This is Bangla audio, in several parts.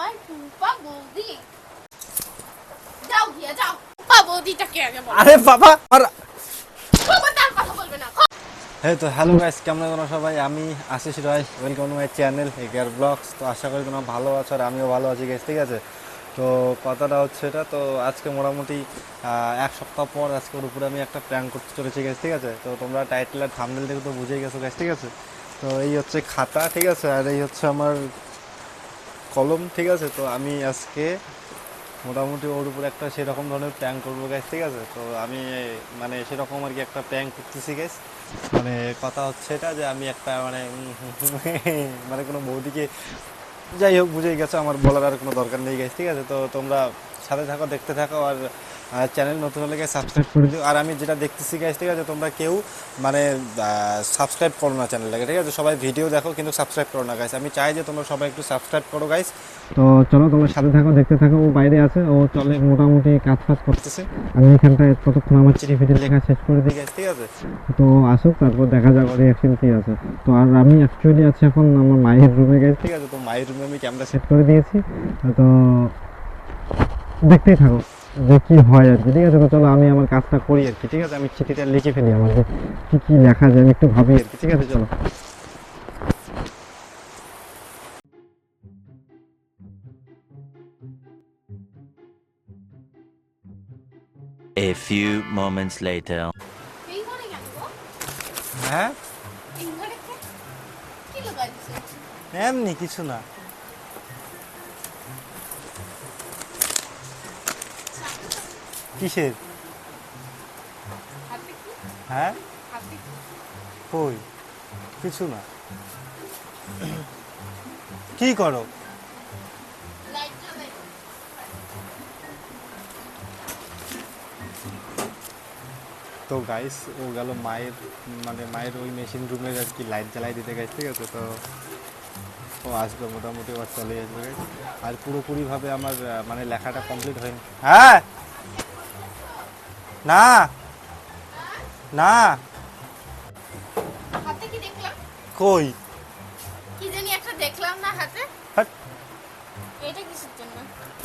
আমার টুম্পা বৌদি যাও গিয়ে যাও টুম্পা বৌদিটাকে আগে বলো আরে বাবা আর খবরদার কথা বলবে না। হ্যাঁ তো হ্যালো গাইস কেমন আছো সবাই? আমি Ashish Roy welcome to my channel এগার ব্লগস তো আশা করি তোমরা ভালো আছো আর আমিও ভালো আছি গাইস ঠিক আছে? তো কথাটা হচ্ছে এটা তো আজকে মোটামুটি এক সপ্তাহ পর আজকে উপরে আমি একটা প্ল্যান করতে চলেছি গাইস ঠিক আছে? তো তোমরা টাইটেল আর থামনেল দেখে তো বুঝেই গেছো গাইস ঠিক আছে? তো এই হচ্ছে খাতা ঠিক আছে? আর এই হচ্ছে আমার কলম ঠিক আছে, তো আমি আজকে মোটামুটি ওর উপর একটা সেরকম ধরনের প্যাং করব গাছ ঠিক আছে? তো আমি মানে সেরকম আর কি একটা প্যাং করতেছি গাইস মানে কথা হচ্ছে এটা যে আমি একটা মানে মানে কোনো বৌদিকে, যাই হোক, বুঝেই গেছো, আমার বলার আর কোনো দরকার নেই গেছে ঠিক আছে? তো তোমরা সাথে থাকো, দেখতে থাকো, আর চ্যানেল নতুন হলে সাবস্ক্রাইব করে দিও। আর আমি যেটা দেখতেছি গাইস ঠিক আছে তোমরা কেউ মানে সাবস্ক্রাইব করো না চ্যানেলটাকে ঠিক আছে? সবাই ভিডিও দেখো কিন্তু সাবস্ক্রাইব করো না গাইস আমি চাই যে তোমরা সবাই একটু সাবস্ক্রাইব করো গাইস তো চলো তোমরা সাথে থাকো দেখতে থাকো ও বাইরে আছে ও চলে মোটামুটি কাজ ফাজ করতেছে। আমি এখানটায় ততক্ষণ আমার চিঠি ফিটি লেখা শেষ করে দিই। ঠিক আছে। তো আসুক তারপর দেখা যাক ওর রিয়াকশন কি আছে। তো আর আমি অ্যাকচুয়ালি আছি এখন আমার মায়ের রুমে গেছি ঠিক আছে তো মায়ের রুমে আমি ক্যামেরা সেট করে দিয়েছি। তো দেখতেই থাকো। যে কি হয় আর কি। ঠিক আছে তো চলো আমি আমার কাজটা করি আর কি। ঠিক আছে আমি চিঠিটা লিখে ফেলি আমার যে কি কি লেখা যায় আমি একটু ভাবি আর কি। ঠিক আছে চলো। A few moments later. হ্যাঁ? এমনি কিছু না। কিসের? হ্যাঁ? কই? কিছু না। কি করো? তো গাইস ও গেল মায়ের মানে মায়ের ওই মেশিন রুমের আর কি লাইট জ্বালাই দিতে গেছে ঠিক আছে? তো ও আসবে মোটামুটি ওর চলে আসবে আর পুরোপুরিভাবে আমার মানে লেখাটা কমপ্লিট হয়নি। হ্যাঁ? না। না। হাতে কি দেখলাম? কই? কি জানি একটা দেখলাম না হাতে? এটা কিসের জন্য?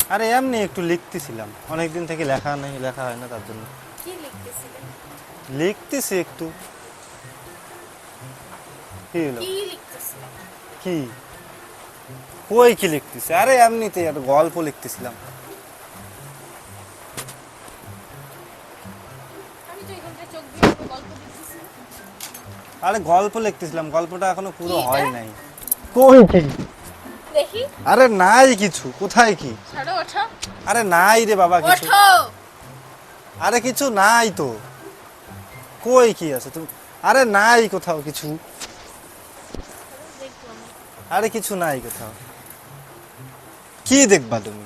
আরে এমনি একটু লিখতেছিলাম। অনেক দিন থেকে লেখা নেই লেখা হয় না তার জন্য। কি লিখতেছিলে? লিখতেছি একটু। কি হলো? কি লিখতেছিলে? কি? কই কি লিখতেছি? আরে এমনিতে একটা গল্প লিখতেছিলাম। আরে গল্প লিখতেছিলাম গল্পটা এখনও পুরো হয় নাই। কই কি দেখি। আরে নাই কিছু কোথায় কি? ছাড়ো ওঠো। আরে নাই রে বাবা কিছু। ওঠো। আরে কিছু নাই তো। কই কি আছে তুমি? আরে নাই কোথাও কিছু। আরে কিছু নাই কোথাও। কি দেখবা তুমি?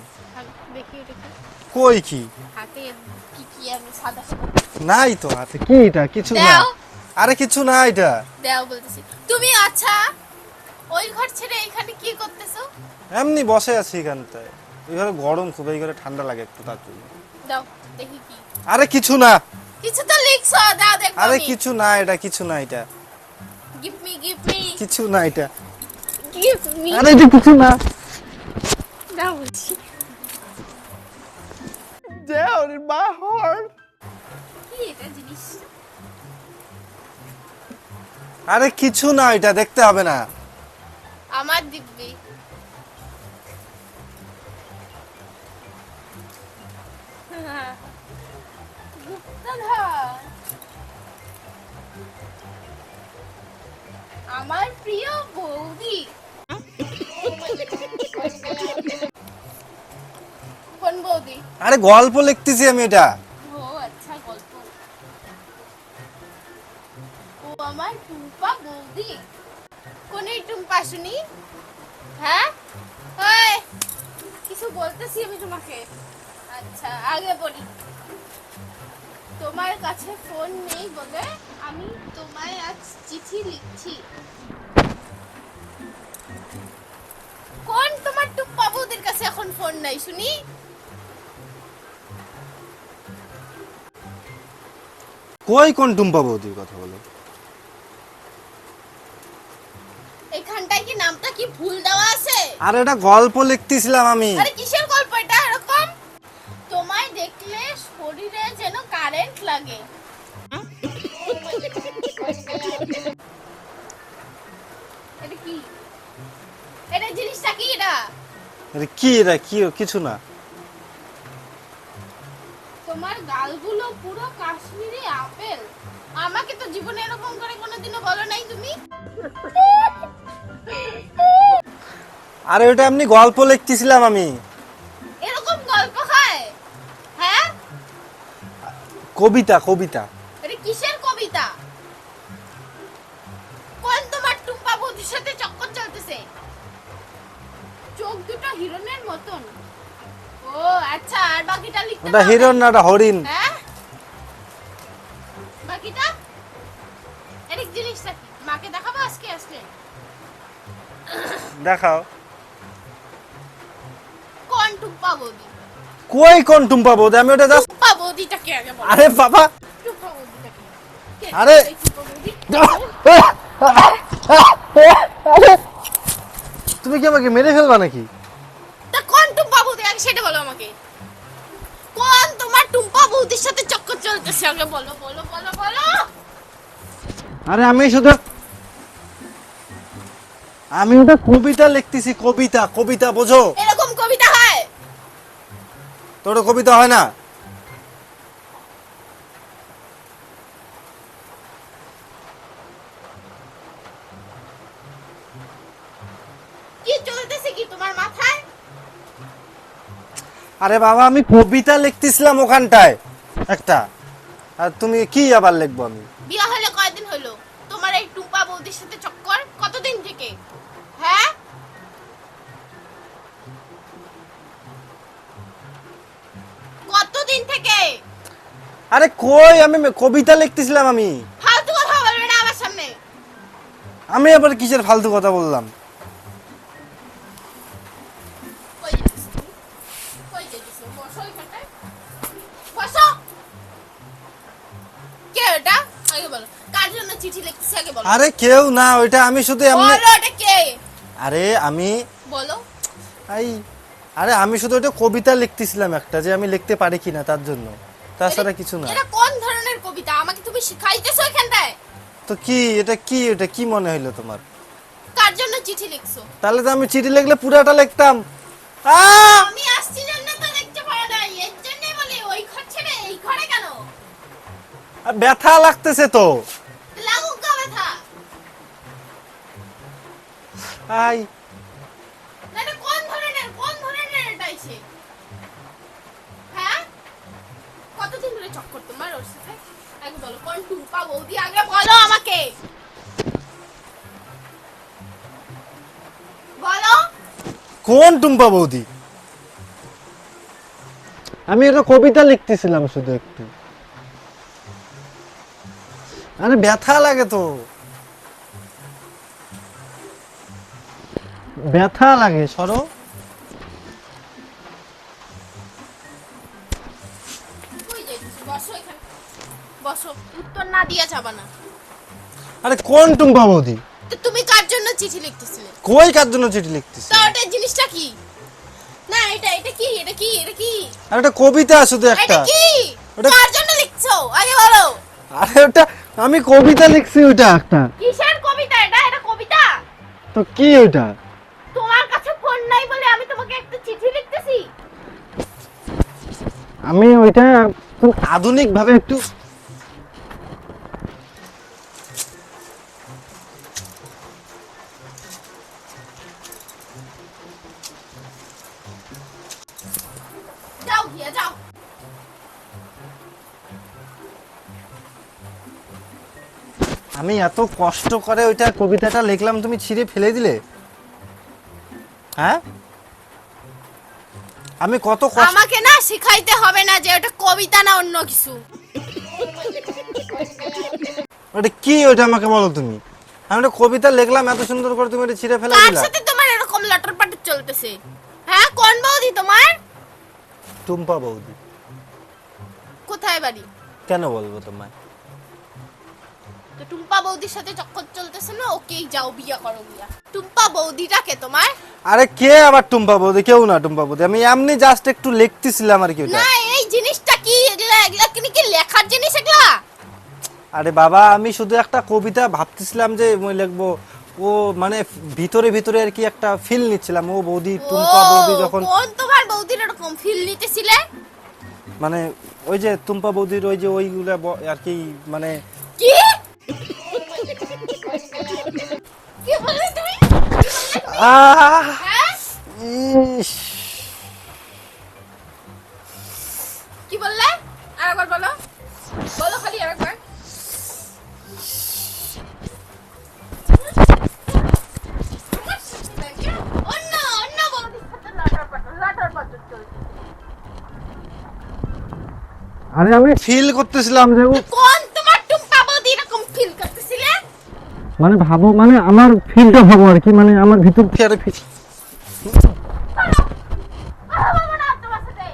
দেখি এটা কি। কই কি? হাতে কি কি আমি সাদা সাদা। নাই তো হাতে। কি এটা? কিছু না। দাও। আরে কিছু না এটা। দেও বলতেছি। তুমি আচ্ছা ওই ঘর ছেড়ে এখানে কি করতেছো? এমনি বসে আছি এখানটায়। এই ঘরে গরম খুব এই ঘরে ঠান্ডা লাগে একটু তার জন্য। দাও দেখি কি। আরে কিছু না। কিছু তো লিখছো দাও দেখো আরে কিছু না এটা কিছু না এটা। গিভ মি গিভ মি কিছু না এটা। গিভ মি আরে এটা কিছু না। দাও বলছি। Down in my heart. কি এটা জিনিস আরে কিছু না এটা দেখতে হবে না। আমার দিব্যি। আমার প্রিয় বৌদি। কোন বৌদি? আরে গল্প লিখতেছি আমি এটা। তোমায় আজ চিঠি লিখছি। কোন তোমার টুম্পা বৌদির কাছে এখন ফোন নাই শুনি? কই কোন টুম্পা বৌদির কথা বলো? এখানটায় কি নামটা কি ভুল দেওয়া আছে? আর এটা গল্প লিখতেছিলাম আমি। আরে কিসের গল্প এটা? এরকম? তোমায় দেখলে শরীরে যেন কারেন্ট লাগে। কি? এটা জিনিসটা কি এটা? আরে কি এটা? কি কিছু না। তোমার গালগুলো পুরো কাশ্মীরি আপেল। আমাকে তো জীবনে এরকম করে কোনোদিনও বলো নাই তুমি। আরে ওটা এমনি গল্প লিখতেছিলাম আমি। এরকম গল্প হয়? হ্যাঁ? কবিতা কবিতা। এটা কিসের হিরনের মতন। ও আচ্ছা আর বাকিটা লিখতে ওটা হিরণ না ওটা হরিণ। হ্যাঁ? বাকিটা? এটা কি জিনিসটা মাকে দেখাবো আজকে আসলে দেখাও। কোন টুম্পা বৌদি? কই কোন টুম্পা বৌদি? আমি ওটা জাস্ট টুম্পা বৌদিটাকে আগে বলো। আরে বাবা! টুম্পা বৌদিটাকে। আরে! তুমি কি আমাকে মেরে ফেলবা নাকি তা কোন টুম্পা বৌদি আগে সেটা বলো আমাকে। কোন তোমার টুম্পা বৌদির সাথে চক্কর চলতেছে? আগে বলো বলো বলো বলো। আরে আমি শুধু আমি ওটা কবিতা লিখতেছি কবিতা কবিতা বোঝো। এরকম কবিতা হয়। তোর কবিতা হয় না? আরে বাবা আমি কবিতা লিখতেছিলাম ওখানটায় একটা। আর তুমি কি আবার লিখব আমি? বিয়া হলে কয়দিন হলো? তোমার এই টুম্পা বৌদির সাথে চক্কর? কতদিন থেকে? হ্যাঁ? কতদিন থেকে? আরে কই আমি কবিতা লিখতেছিলাম আমি। ফালতু কথা বলবে না আমার সামনে। আমি আবার কিসের ফালতু কথা বললাম? আরে কেউ না ওইটা আমি শুধু এমনি? আরে আমি বলো। এই আরে আমি শুধু ওটা কবিতা লিখতেছিলাম একটা যে আমি লিখতে পারি কিনা তার জন্য। তাছাড়া কিছু না। এটা কোন ধরনের কবিতা? আমাকে তুমি শিখাইতেছো এখানটায়? তো কি এটা কি এটা কি মনে হইল তোমার? কার জন্য চিঠি লিখছো? তাহলে তো আমি চিঠি লিখলে পুরাটা লিখতাম। আমি আসছি জন্য তো দেখতে পারো নাই। এর জন্যই বলি ওই ঘর ছেড়ে এই ঘরে কেন? ব্যথা লাগতেছে তো। আই। এটা কোন ধরনের কোন ধরনের এটা এসে হ্যাঁ? কতদিন ধরে চক্কর তোমার ওর সাথে? আগে বলো কোন টুম্পা বৌদি? আগে বলো আমাকে! বলো! কোন টুম্পা বৌদি? আমি একটা কবিতা লিখতেছিলাম শুধু একটু। আরে ব্যথা লাগে তো। ব্যথা লাগে সরো। কই যাইছিস বসো এখানে। বসো। উত্তর না দিয়া যাবা না। আরে কোন টুম্পা বৌদি তুমি কার জন্য চিঠি লিখতেছিলে? কই কার জন্য চিঠি লিখতেছি তা ওটা জিনিসটা কি? না এটা এটা কি? এটা কি? এটা কি? আর কবিতা শুধু একটা। এটা কি? ওটা- কার জন্য লিখছো? আগে বলো। আরে ওটা আমি কবিতা লিখছি ওটা একটা। কিসের কবিতা এটা? এটা কবিতা? তো কি ওটা তোমার কাছে ফোন নাই বলে আমি তোমাকে একটা চিঠি লিখতেছি। আমি ওইটা আধুনিক ভাবে একটু যাও গিয়া যাও। আমি এত কষ্ট করে ওইটা কবিতাটা লিখলাম তুমি ছিঁড়ে ফেলে দিলে। হ্যাঁ? আমি কত কষ্ট আমাকে না শিখাইতে হবে না যে ওটা কবিতা না অন্য কিছু। ওটা কি ওটা আমাকে বলো তুমি? আমি একটা কবিতা লিখলাম এত সুন্দর করে তুমি এটা ছিঁড়ে ফেলে কার দিলা। সাথে তোমার এরকম লটর পাটর চলতেছে। হ্যাঁ কোন বৌদি তোমার? টুম্পা বৌদি। কোথায় বাড়ি? কেন বলব তোমায়? তো টুম্পা বৌদির সাথে চক্কর চলতেছে না ওকেই যাও বিয়া করো বিয়া। টুম্পা বৌদিটাকে তোমার? আরে কে আবার টুম্পা বৌদি? কেউ না টুম্পা বৌদি। আমি এমনি জাস্ট একটু লিখতেছিলাম আর কি ওটা। না এই জিনিসটা কি? এগুলা এগুলা কি নাকি লেখার জিনিস এগুলা? আরে বাবা আমি শুধু একটা কবিতা ভাবতেছিলাম যে মই লিখব। ও মানে ভিতরে ভিতরে আর কি একটা ফিল নিচ্ছিলাম। ও বৌদি টুম্পা বৌদি যখন কোন তোমার বৌদির এরকম ফিল নিতেছিলে? মানে ওই যে টুম্পা বৌদির ওই যে ওইগুলা আর কি মানে কি? কি ইস কি বললে? আরেকবার বলো। বলো খালি আরেকবার আরে আমি ফিল করতেছিলাম যে ও কোন তোমার টুম্পা বৌদি এরকম ফিল করতেছিলে মানে ভাবো মানে আমার ফিলটা ভাবো আর কি মানে আমার ভিতর থেকে আরে feel- কথা বলব না আর তোমার সাথে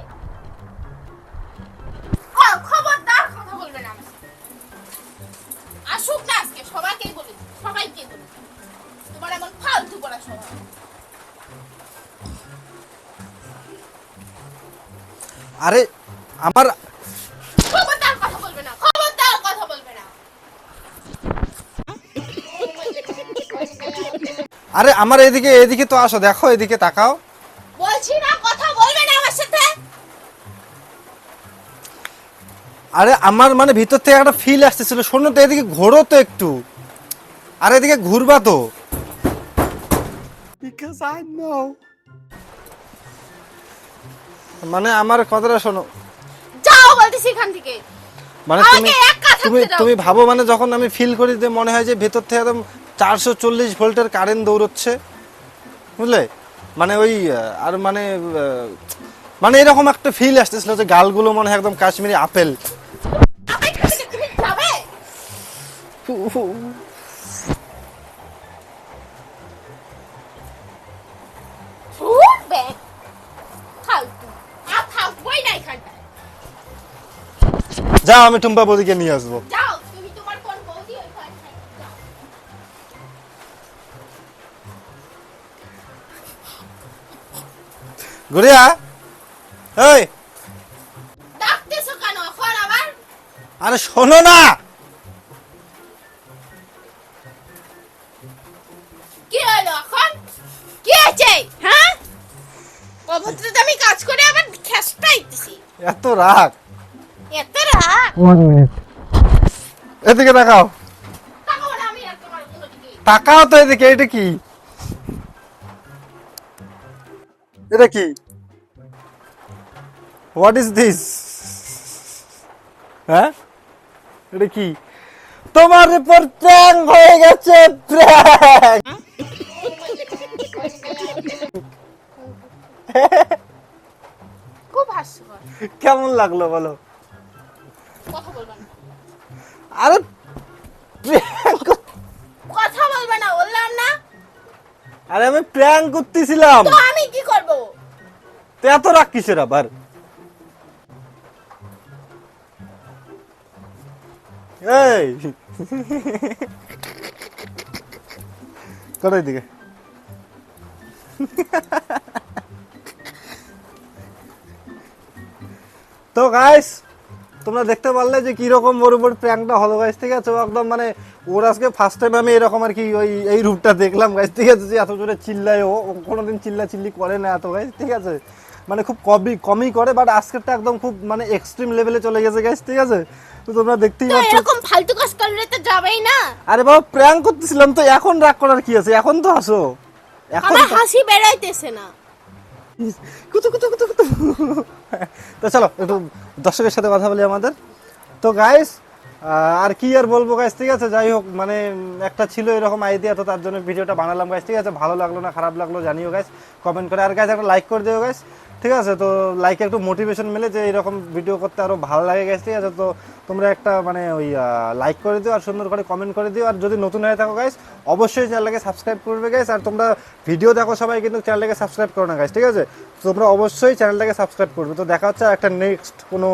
ও, খবরদার কথা বলবে না আমার সাথে। আসুক না আজকে সবাইকেই বলি সবাইকে বলি তোমার এমন ফালতু করা স্বভাব আরে আমার খবরদার কথা বলবে না খবরদার কথা বলবে না আরে আমার এদিকে এদিকে তো আসো দেখো এদিকে তাকাও। বলছি না কথা বলবে না আমার সাথে। আরে আমার মানে ভিতর থেকে একটা ফিল আসতেছিল। শোনো তো এদিকে ঘোরো তো একটু। আর এদিকে ঘুরবা তো। মানে আমার কথাটা শোনো। যাও বলতেছি এখান থেকে। মানে তুমি তুমি তুমি ভাবো মানে যখন আমি ফিল করি যে মনে হয় যে ভেতর থেকে একদম চারশো চল্লিশ ভোল্টের কারেন্ট দৌড়চ্ছে বুঝলে? মানে ওই আর মানে মানে এরকম একটা ফিল আসতেছিল যে গালগুলো মনে হয় একদম কাশ্মীরি আপেল। যাও আমি টুম্পা বৌদিকে নিয়ে আসব। যাও। ঘুরিয়া এই! ডাকতেছো কেন? এখন আবার? আরে শোনো না! কি হলো এখন? কি আছে হ্যাঁ? অভদ্রতা আমি কাজ করে আবার খেসটা আইতেছি এত রাগ। এত রাগ? ওয়ান মিনিট এদিকে তাকাও। দিকে। তাকাও তো এদিকে এটা কি? এটা কি? হোয়াট ইজ দিস হ্যাঁ? এটা কি? তোমার উপর প্র্যাঙ্ক হয়ে গেছে প্র্যাঙ্ক খুব হাস্যকর। কেমন লাগল বলো? কথা বলবে আরে কথা বলবে না বললাম না। আরে আমি প্র্যাঙ্ক করতেছিলাম। তো আমি কি করব? তো এত রাগ কিসের আবার? এই! এদিকে? তো গাইস তোমরা দেখতে পারলে যে কীরকম ওর উপর প্র্যাঙ্কটা হলো গাইস ঠিক আছে? একদম মানে ওর আজকে ফার্স্ট টাইম আমি এরকম আর কি ওই, এই রূপটা দেখলাম গাইস ঠিক আছে? যে এত জোরে চিল্লায় ও কোনোদিন চিল্লা চিল্লি করে না এত গাইস ঠিক আছে? মানে খুব কমই কমই করে বাট আজকেরটা একদম খুব মানে এক্সট্রিম লেভেলে চলে গেছে গাইস ঠিক আছে? তো তোমরা দেখতেই পাচ্ছ এরকম ফালতু কাজ করলে তো যাবেই না। আরে বাবা প্র্যাঙ্ক করতেছিলাম তো এখন রাগ করার কি আছে? এখন তো আসো এখন হাসি বেরাইতেছে না। কুতু কুতু কুতু কুতু। তো চলো একটু দর্শকের সাথে কথা বলি আমাদের। তো গাইস আর কি আর বলব গাইস ঠিক আছে? যাই হোক মানে একটা ছিল এরকম আইডিয়া তো তার জন্য ভিডিওটা বানালাম গাইস ঠিক আছে? ভালো লাগল না, খারাপ লাগল জানিও গাইস কমেন্ট করে। আর গাইস একটা লাইক করে দিও গাইস ঠিক আছে? তো লাইকে একটু মোটিভেশন মিলে যে এরকম ভিডিও করতে আরও ভালো লাগে গাইস ঠিক আছে? তো তোমরা একটা মানে ওই লাইক করে দিও আর সুন্দর করে কমেন্ট করে দিও। আর যদি নতুন হয়ে থাকো গাইস অবশ্যই চ্যানেলটাকে সাবস্ক্রাইব করবে গাইস আর তোমরা ভিডিও দেখো সবাই, কিন্তু চ্যানেলটাকে সাবস্ক্রাইব করো না গাইস ঠিক আছে? তোমরা অবশ্যই চ্যানেলটাকে সাবস্ক্রাইব করবে। তো দেখা হচ্ছে একটা নেক্সট কোনো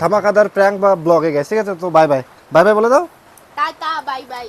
ধামাকাদার প্র্যাঙ্ক বা ব্লগে গেছে। ঠিক আছে, তো বাই বাই বাই বাই বলে দাও। Tata bye bye